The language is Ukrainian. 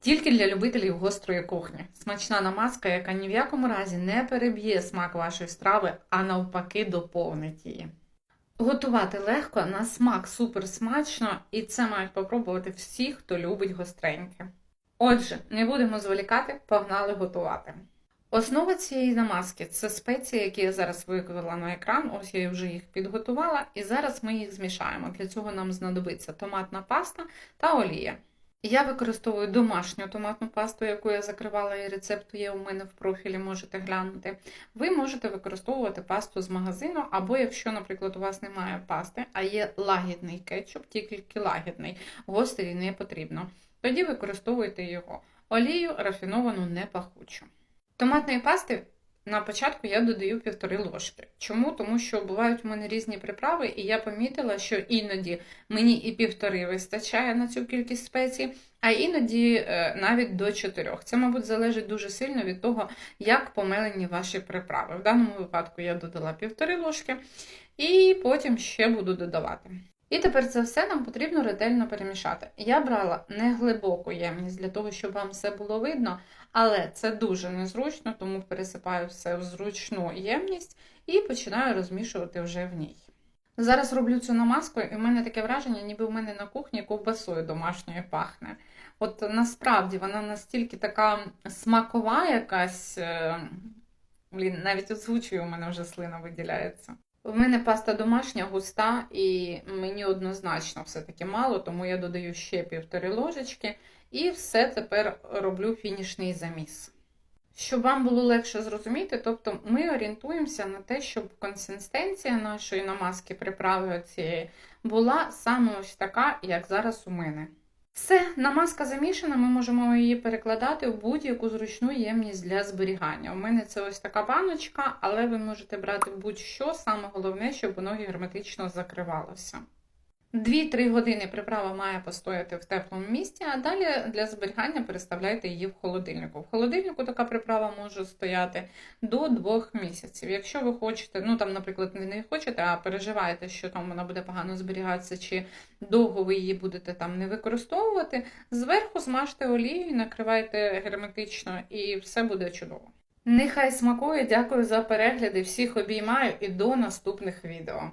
Тільки для любителів гострої кухні. Смачна намазка, яка ні в якому разі не переб'є смак вашої страви, а навпаки доповнить її. Готувати легко, на смак супер смачно, і це мають попробувати всі, хто любить гостреньке. Отже, не будемо зволікати, погнали готувати. Основа цієї намазки це спеції, які я зараз виклала на екран. Ось я вже їх підготувала, і зараз ми їх змішаємо. Для цього нам знадобиться томатна паста та олія. Я використовую домашню томатну пасту, яку я закривала, і рецепт є у мене в профілі, можете глянути. Ви можете використовувати пасту з магазину, або якщо, наприклад, у вас немає пасти, а є лагідний кетчуп, тільки лагідний, гострий не потрібно. Тоді використовуйте його. Олію рафіновану не пахучу. Томатної пасти на початку я додаю півтори ложки. Чому? Тому що бувають у мене різні приправи, і я помітила, що іноді мені і півтори вистачає на цю кількість спецій, а іноді е, навіть до чотирьох. Це, мабуть, залежить дуже сильно від того, як помелені ваші приправи. В даному випадку я додала півтори ложки, і потім ще буду додавати. І тепер це все нам потрібно ретельно перемішати. Я брала не глибоку ємність для того, щоб вам все було видно, але це дуже незручно, тому пересипаю все в зручну ємність і починаю розмішувати вже в ній. Зараз роблю цю намазку, і в мене таке враження, ніби в мене на кухні ковбасою домашньою пахне. От насправді вона настільки така смакова якась, е, блін, навіть озвучую, у мене вже слина виділяється. В мене паста домашня, густа, і мені однозначно все-таки мало, тому я додаю ще півтори ложечки і все тепер роблю фінішний заміс. Щоб вам було легше зрозуміти, тобто ми орієнтуємося на те, щоб консистенція нашої намазки приправи цієї була саме ось така, як зараз у мене. Все, намазка замішана, ми можемо її перекладати в будь-яку зручну ємність для зберігання. У мене це ось така баночка, але ви можете брати будь-що, саме головне, щоб воно герметично закривалося. 2-3 години приправа має постояти в теплому місці, а далі для зберігання переставляйте її в холодильнику. В холодильнику така приправа може стояти до 2 місяців. Якщо ви хочете, ну там, наприклад, не хочете, а переживаєте, що там вона буде погано зберігатися, чи довго ви її будете там не використовувати, зверху змажте олією, накривайте герметично і все буде чудово. Нехай смакує, дякую за перегляди, всіх обіймаю і до наступних відео.